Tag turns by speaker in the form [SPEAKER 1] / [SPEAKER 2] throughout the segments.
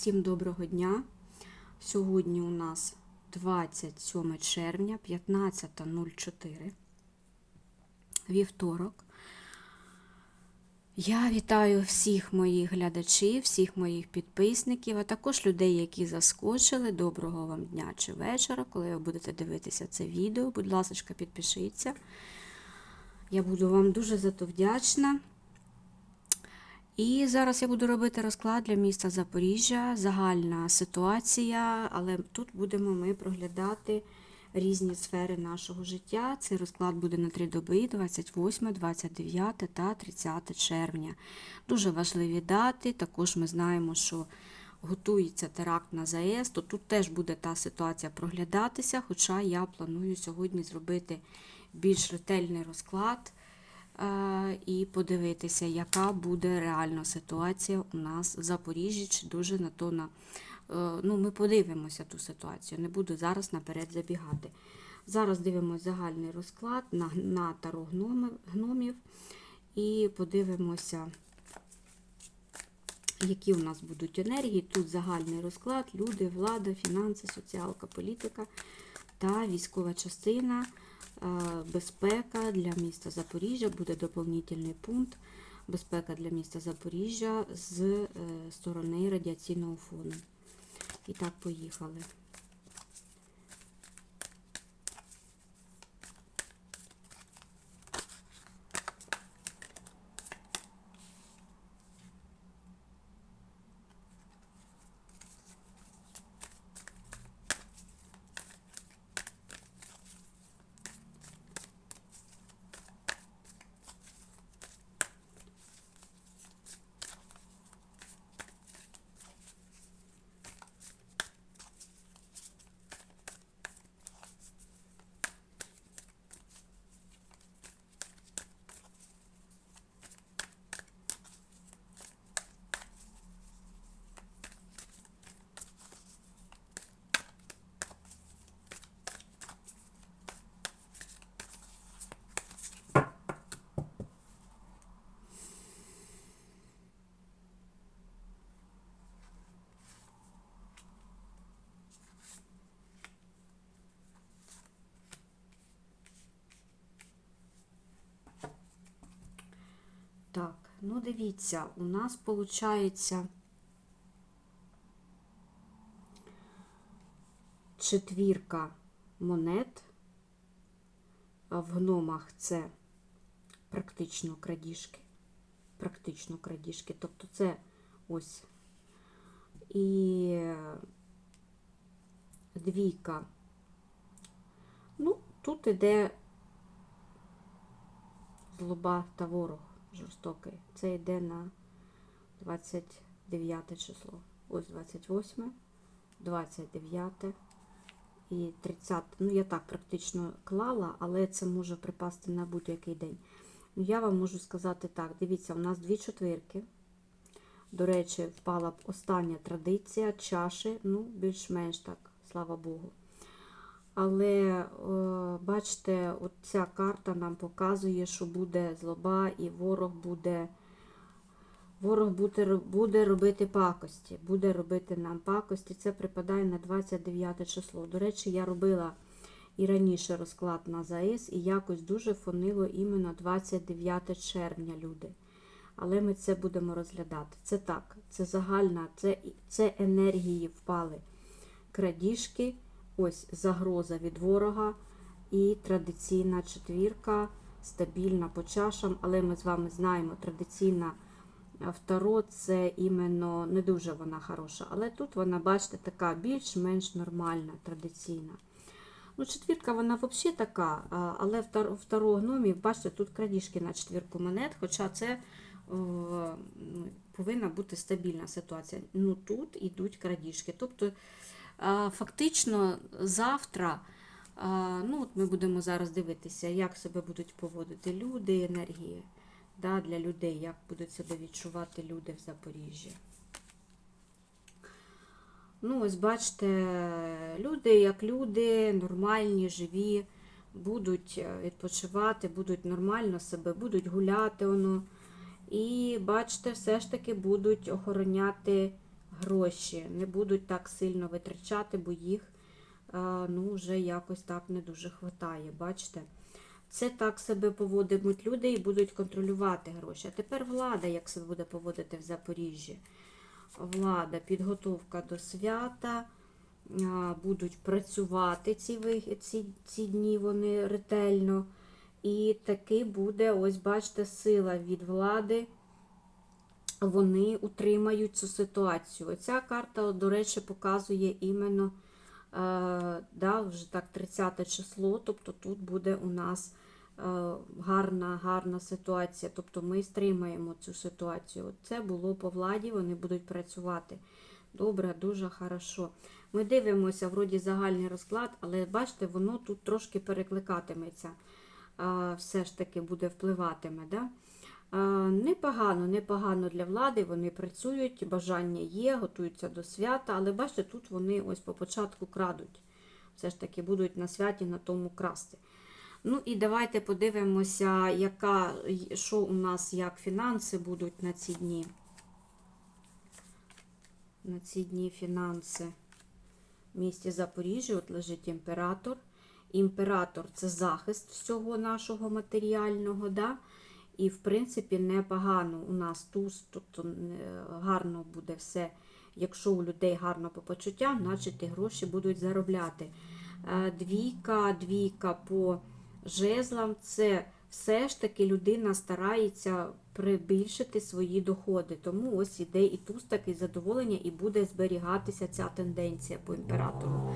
[SPEAKER 1] Всім доброго дня. Сьогодні у нас 27 червня, 15.04, вівторок. Я вітаю всіх моїх глядачів, всіх моїх підписників, а також людей, які заскочили. Доброго вам дня чи вечора, коли ви будете дивитися це відео. Будь ласка, підпишіться. Я буду вам дуже за то вдячна. І зараз я буду робити розклад для міста Запоріжжя, загальна ситуація, але тут будемо ми проглядати різні сфери нашого життя. Цей розклад буде на три доби: 28, 29 та 30 червня. Дуже важливі дати. Також ми знаємо, що готується теракт на ЗАЕС, то тут теж буде та ситуація проглядатися, хоча я планую сьогодні зробити більш ретельний розклад і подивитися, яка буде реальна ситуація у нас в Запоріжжі, чи дуже на то на. Ну, Ми подивимося ту ситуацію. Не буду зараз наперед забігати. Зараз дивимося загальний розклад на на таро гномів і подивимося, які у нас будуть енергії. Тут загальний розклад, люди, влада, фінанси, соціалка, політика та військова частина. Безпека для міста Запоріжжя буде доповнительний пункт. Безпека для міста Запоріжжя з сторони радіаційного фону. І так, поїхали. Так, ну дивіться, у нас виходить четвірка монет, в гномах це практично крадіжки. Практично крадіжки. Тобто це ось і двійка. Ну, тут іде злоба та ворог жорстокий. Це йде на 29 число. Ось 28, 29 і 30. Ну, я так практично клала, але це може припасти на будь-який день. Ну, Я вам можу сказати так: дивіться, у нас дві четвірки. До речі, впала б остання традиція, чаші, ну, більш-менш так, слава Богу. Але, бачите, от ця карта нам показує, що буде злоба і ворог буде ворог буде, буде робити пакості. Буде робити нам пакості. Це припадає на 29 число. До речі, я робила і раніше розклад на ЗАЕС, і якось дуже фонило іменно 29 червня, люди. Але ми це будемо розглядати. Це так, це загальна, це, це енергії впали крадіжки. Ось загроза від ворога і традиційна четвірка, стабільна по чашам, але ми з вами знаємо, традиційна второ це іменно не дуже вона хороша. Але тут вона, бачите, така більш-менш нормальна, традиційна. Ну, Четвірка, вона взагалі така, але второго гномів, бачите, тут крадіжки на четвірку монет, хоча це о, повинна бути стабільна ситуація. Ну, Тут йдуть крадіжки. Тобто Фактично, завтра, ну, от ми будемо зараз дивитися, як себе будуть поводити люди, енергії да, для людей, як будуть себе відчувати люди в Запоріжжі. Ну, ось бачите, люди, як люди, нормальні, живі, будуть е, відпочивати, будуть нормально себе, будуть гуляти воно. І, бачите, все ж таки будуть охороняти гроші, не будуть так сильно витрачати, бо їх е, ну, вже якось так не дуже хватає. Бачите? Це так себе поводитимуть люди і будуть контролювати гроші. А тепер влада, як себе буде поводити в Запоріжжі. Влада, підготовка до свята, будуть працювати ці, ці, ці дні вони ретельно. І таки буде, ось бачите, сила від влади. Вони утримають цю ситуацію. Оця карта, до речі, показує іменно е, да, вже так 30 число, тобто тут буде у нас е, гарна, гарна ситуація. Тобто ми стримаємо цю ситуацію. Це було по владі, вони будуть працювати. Добре, дуже хорошо. Ми дивимося, вроді загальний розклад, але бачите, воно тут трошки перекликатиметься. Е, Все ж таки буде впливатиме. Да? Непогано, непогано для влади, вони працюють, бажання є, готуються до свята, але бачите, тут вони ось по початку крадуть. Все ж таки будуть на святі на тому красти. Ну і давайте подивимося, яка, що у нас, як фінанси будуть на ці дні. На ці дні фінанси. В місті Запоріжжя от лежить імператор. Імператор це захист всього нашого матеріального. Да? І, в принципі, непогано у нас туз, тобто гарно буде все. Якщо у людей гарно по почуттям, значить і гроші будуть заробляти. Е, Двійка, двійка по жезлам це все ж таки людина старається прибільшити свої доходи. Тому ось іде і туз таке задоволення, і буде зберігатися ця тенденція по імператору.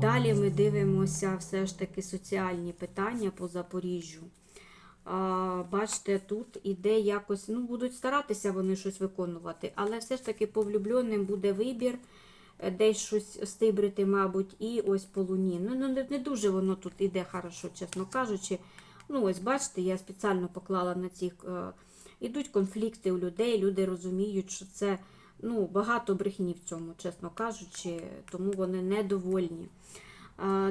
[SPEAKER 1] Далі ми дивимося все ж таки соціальні питання по Запоріжжю. Бачите, тут іде якось, ну, будуть старатися вони щось виконувати, але все ж таки по влюбленим буде вибір, е, десь щось стибрити, мабуть, і ось по луні. Ну, ну не, не дуже воно тут іде хорошо, чесно кажучи. Ну, ось бачите, я спеціально поклала на цих. Е, ідуть конфлікти у людей, люди розуміють, що це ну, багато брехні в цьому, чесно кажучи, тому вони недовольні.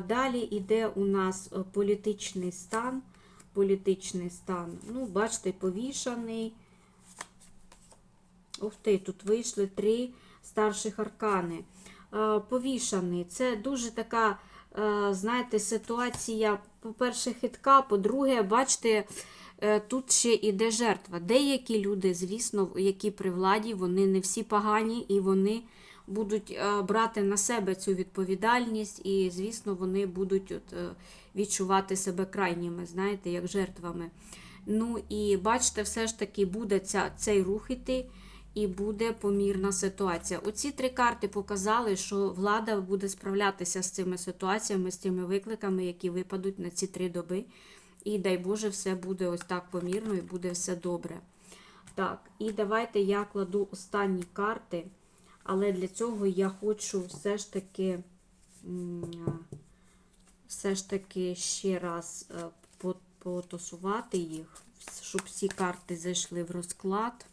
[SPEAKER 1] Далі йде у нас е, політичний стан політичний стан. Ну, бачите, повішаний. Ух ти, тут вийшли три старших аркани. Е, Повішаний. Це дуже така, е, знаєте, ситуація, по-перше, хитка, по-друге, бачите, е, тут ще іде жертва. Деякі люди, звісно, які при владі, вони не всі погані і вони будуть е, брати на себе цю відповідальність, і, звісно, вони будуть от, е, відчувати себе крайніми, знаєте, як жертвами. Ну і бачите, все ж таки буде ця, цей рух іти, і буде помірна ситуація. Оці три карти показали, що влада буде справлятися з цими ситуаціями, з цими викликами, які випадуть на ці три доби. І дай Боже, все буде ось так помірно і буде все добре. Так, і давайте я кладу останні карти. Але для цього я хочу все ж таки все ж таки ще раз е, потасувати їх, щоб всі карти зайшли в розклад.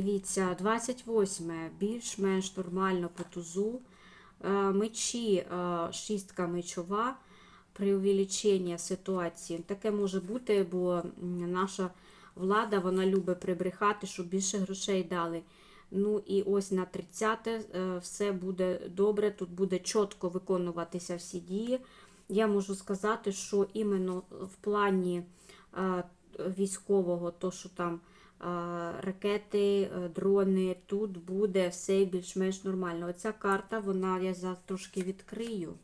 [SPEAKER 1] Дивіться, 28 більш-менш нормально по тузу. Е, Мечі, е, шістка мечова, при увеличенні ситуації. Таке може бути, бо наша влада вона любить прибрехати, щоб більше грошей дали. Ну і ось на 30 е, все буде добре, тут буде чітко виконуватися всі дії. Я можу сказати, що іменно в плані військового, то що там ракети, е, дрони, тут буде все більш-менш нормально. Оця карта, вона я зараз трошки відкрию.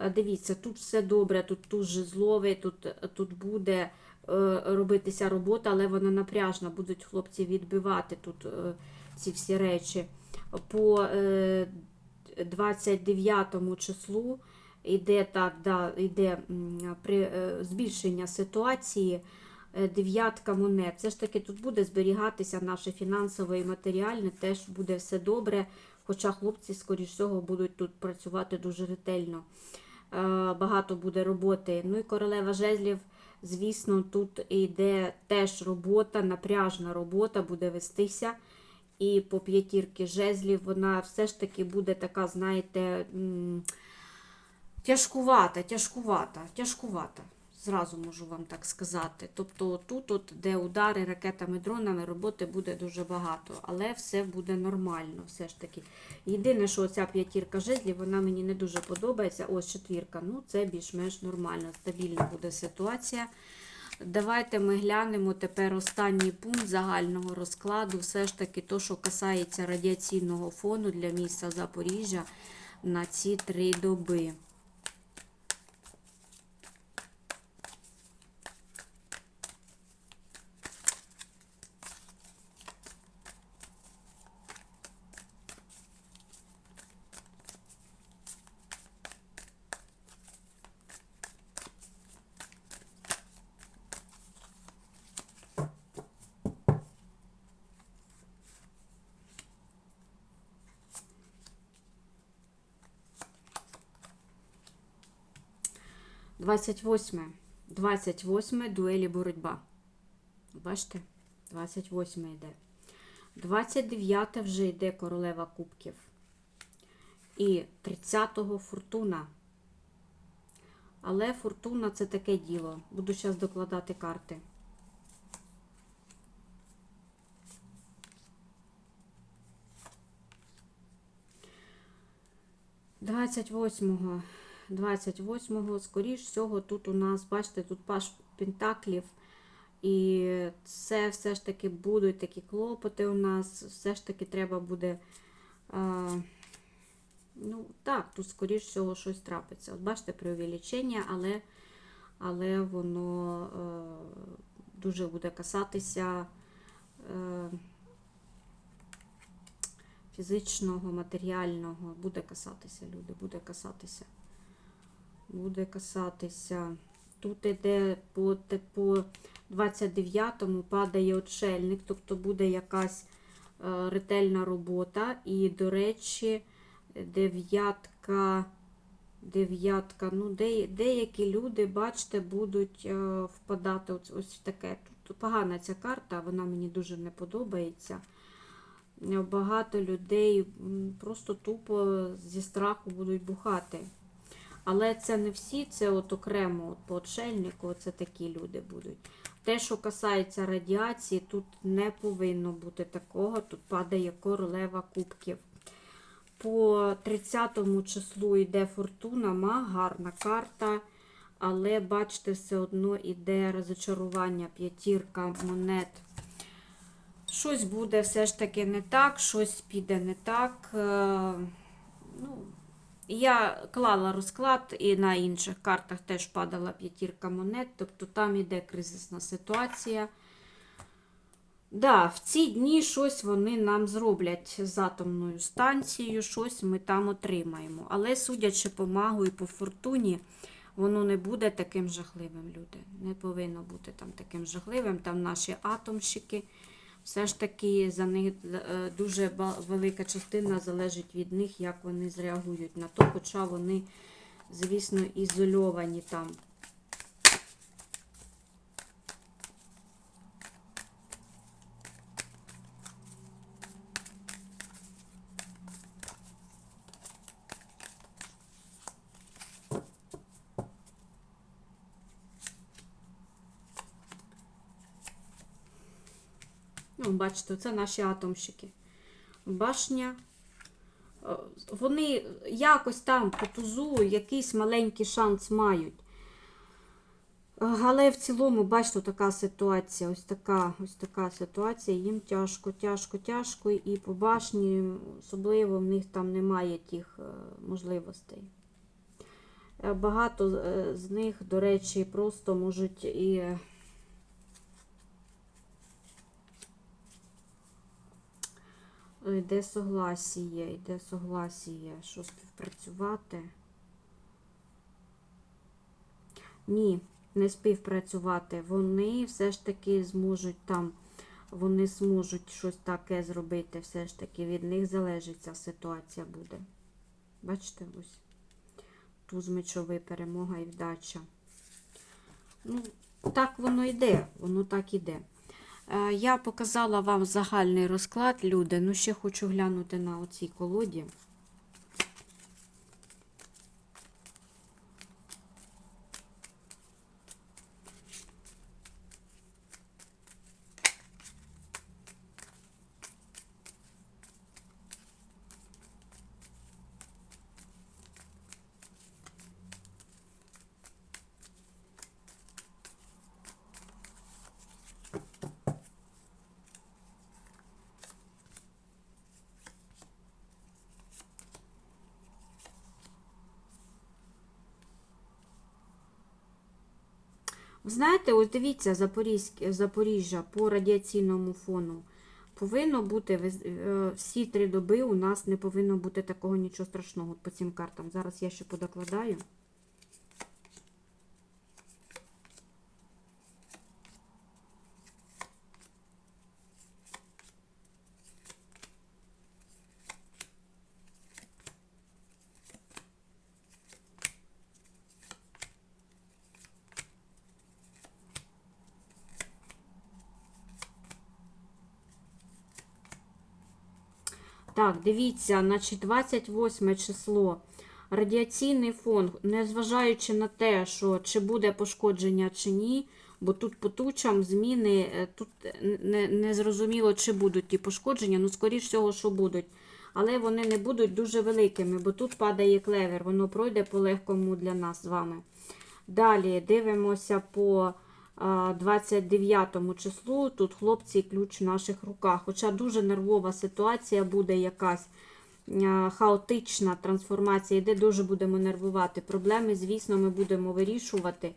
[SPEAKER 1] Е, Дивіться, тут все добре, тут тут жезловий, тут, тут буде е, робитися робота, але вона напряжна. Будуть хлопці відбивати тут ці всі речі. По е, 29 числу йде так, да, йде при, е, збільшення ситуації. е, дев'ятка монет. Все ж таки тут буде зберігатися наше фінансове і матеріальне, теж буде все добре. Хоча хлопці, скоріш всього, будуть тут працювати дуже ретельно. Е, Багато буде роботи. Ну і королева жезлів, звісно, тут йде теж робота, напряжна робота буде вестися. І по п'ятірки жезлів вона все ж таки буде така, знаєте, тяжкувата, тяжкувата, тяжкувата. Зразу можу вам так сказати. Тобто тут, от, де удари ракетами, дронами, роботи буде дуже багато, але все буде нормально. все ж таки. Єдине, що ця п'ятірка жезлів, вона мені не дуже подобається. Ось четвірка. Ну, це більш-менш нормально, стабільна буде ситуація. Давайте ми глянемо тепер останній пункт загального розкладу. Все ж таки, то, що касається радіаційного фону для міста Запоріжжя на ці три доби. Двадцять восьме. 28 дуелі боротьба. Бачите? 28 йде. 29 вже йде королева кубків. І 30-го фортуна. Але фортуна це таке діло. Буду зараз докладати карти. Двадцять восьмого. 28-го, скоріш всього, тут у нас, бачите, тут паш пентаклів. І це все ж таки будуть такі клопоти у нас. Все ж таки треба буде. А, ну, так, тут, скоріш всього, щось трапиться. От бачите, преувеличення, але, але воно е, дуже буде касатися е, фізичного, матеріального. Буде касатися, люди, буде касатися буде касатися. Тут іде по, по 29-му падає отшельник, тобто буде якась е, ретельна робота. І, до речі, дев'ятка, дев'ятка, ну, де, деякі люди, бачите, будуть е, впадати ось, ось таке. Тут погана ця карта, вона мені дуже не подобається. Багато людей просто тупо зі страху будуть бухати. Але це не всі, це от окремо от по отшельнику, це такі люди будуть. Те, що касається радіації, тут не повинно бути такого. Тут падає королева кубків. По 30 числу йде фортуна, маг, гарна карта. Але, бачите, все одно йде розочарування, п'ятірка монет. Щось буде все ж таки не так, щось піде не так. Ну, я клала розклад і на інших картах теж падала п'ятірка монет, тобто там іде кризисна ситуація. Да, в ці дні щось вони нам зроблять з атомною станцією, щось ми там отримаємо. Але, судячи по магу і по фортуні, воно не буде таким жахливим, люди. Не повинно бути там таким жахливим. Там наші атомщики все ж таки за них е, дуже велика частина залежить від них, як вони зреагують на то, хоча вони, звісно, ізольовані там. Ну, бачите, це наші атомщики. Башня. Е, вони якось там по тузу якийсь маленький шанс мають. Е, але в цілому, бачите, така ситуація. Ось така ось така ситуація. Їм тяжко, тяжко, тяжко. І по башні, особливо в них там немає тих е, можливостей. Багато з них, до речі, просто можуть і. Йде согласіє, йде согласіє, що співпрацювати. Ні, не співпрацювати, вони все ж таки зможуть там, вони зможуть щось таке зробити, все ж таки від них залежить ця ситуація буде. Бачите, ось. Туз мечовий, перемога і вдача. Ну, так воно йде, воно так іде. Е, Я показала вам загальний розклад, люди. Ну, ще хочу глянути на оцій колоді. Ви Знаєте, ось дивіться, Запоріжжя по радіаційному фону. Повинно бути е, всі три доби у нас не повинно бути такого нічого страшного по цим картам. Зараз я ще подокладаю. Так, дивіться, значить 28 число. Радіаційний фон, незважаючи на те, що чи буде пошкодження чи ні, бо тут по тучам зміни, е, тут не, не зрозуміло, чи будуть ті пошкодження, ну, скоріш всього, що будуть. Але вони не будуть дуже великими, бо тут падає клевер, воно пройде по легкому для нас з вами. Далі дивимося по 29 числу. Тут хлопці ключ в наших руках. Хоча дуже нервова ситуація буде якась хаотична трансформація, де дуже будемо нервувати. Проблеми, звісно, ми будемо вирішувати.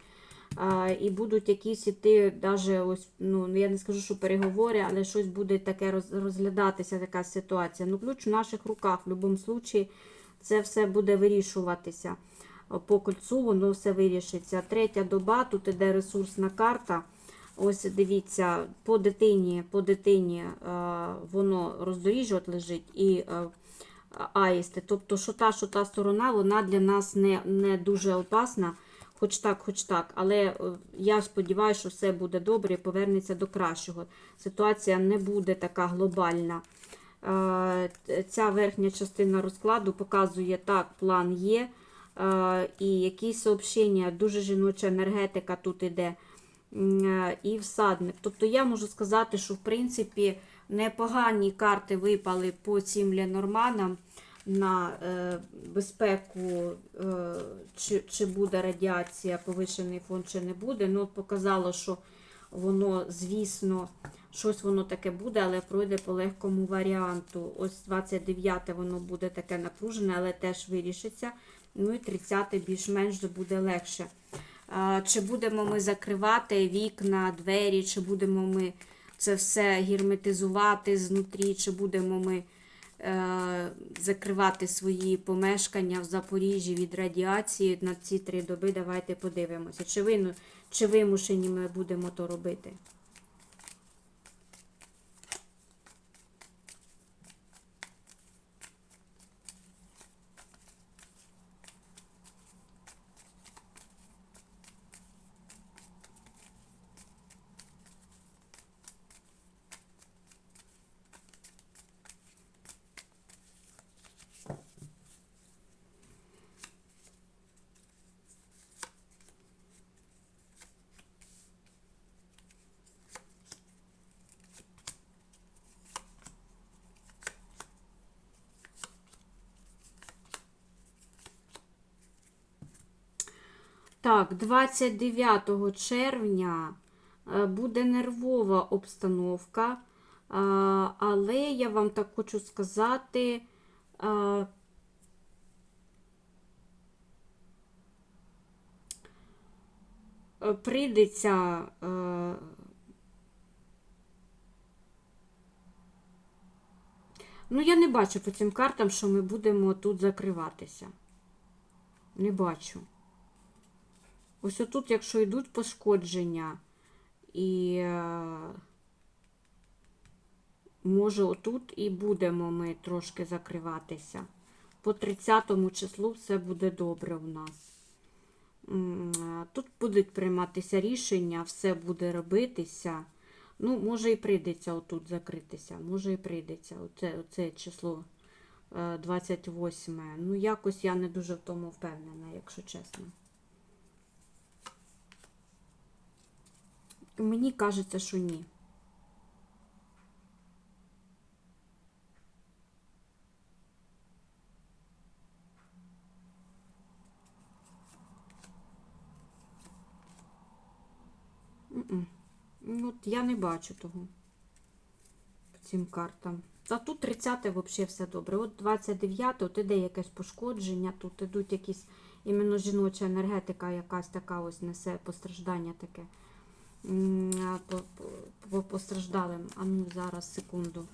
[SPEAKER 1] І будуть якісь іти, даже ось, ну я не скажу, що переговори, але щось буде таке розглядатися, така ситуація. Ну, ключ в наших руках, в будь-якому випадку, це все буде вирішуватися. По кольцу воно все вирішиться. Третя доба, тут іде ресурсна карта. Ось дивіться, по дитині, по дитині е, воно роздоріжжя от лежить і е, аїсти. Тобто, що та, що та сторона, вона для нас не, не дуже опасна, хоч так, хоч так. Але е, я сподіваюся, що все буде добре і повернеться до кращого. Ситуація не буде така глобальна. Ця верхня частина розкладу показує так, план є. І якісь сообщення, дуже жіноча енергетика тут іде. І всадник. Тобто я можу сказати, що в принципі непогані карти випали по цим Ленорманам на е, безпеку, е, чи, чи буде радіація, повишений фон, чи не буде. Ну, от показало, що воно, звісно, щось воно таке буде, але пройде по легкому варіанту. Ось 29 воно буде таке напружене, але теж вирішиться. Ну і 30 більш-менш буде легше. Чи будемо ми закривати вікна, двері, чи будемо ми це все герметизувати знутрі, чи будемо ми е, закривати свої помешкання в Запоріжжі від радіації на ці три доби. Давайте подивимося, чи, вину, чи вимушені ми будемо то робити. Так, 29 червня е, буде нервова обстановка, е, але я вам так хочу сказати, е, прийдеться. Ну, я не бачу по цим картам, що ми будемо тут закриватися. Не бачу. Ось отут, якщо йдуть пошкодження, і е, може отут і будемо ми трошки закриватися. По 30 числу все буде добре у нас. Е, Тут будуть прийматися рішення, все буде робитися. Ну, може і прийдеться отут закритися, може і прийдеться. Оце, оце число е, 28. Ну, якось я не дуже в тому впевнена, якщо чесно. Мені кажеться, що ні. Ну, от я не бачу того по цим картам. А тут 30 взагалі все добре. От 29 от іде якесь пошкодження, тут ідуть якісь іменно жіноча енергетика, якась така ось несе постраждання таке. По, по постраждалим. А ну зараз, секунду.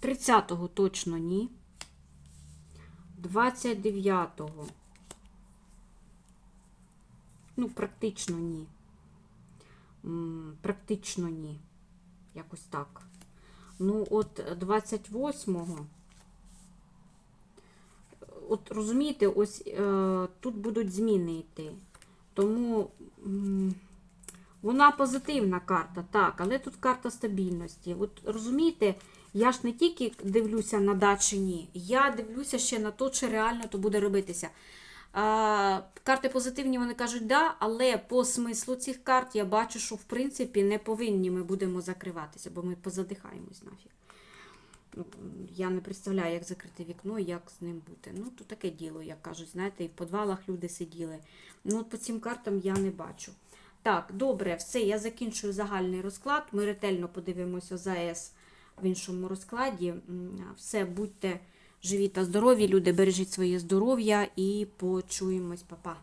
[SPEAKER 1] Тридцятого точно ні. 29-го. Ну, практично ні. Практично ні. Якось так. Ну, от 28-го. От розумієте, ось е, тут будуть зміни йти. Тому м, вона позитивна карта, так, але тут карта стабільності. От розумієте, я ж не тільки дивлюся на да чи ні, я дивлюся ще на то, чи реально то буде робитися. А, карти позитивні, вони кажуть, да, але по смислу цих карт я бачу, що в принципі не повинні ми будемо закриватися, бо ми позадихаємось нафіг. Я не представляю, як закрити вікно і як з ним бути. Ну, то таке діло, як кажуть, знаєте, і в подвалах люди сиділи. Ну, от по цим картам я не бачу. Так, добре, все, я закінчую загальний розклад. Ми ретельно подивимося ЗАЕС в іншому розкладі. Все, будьте живі та здорові, люди, бережіть своє здоров'я і почуємось, Па-па.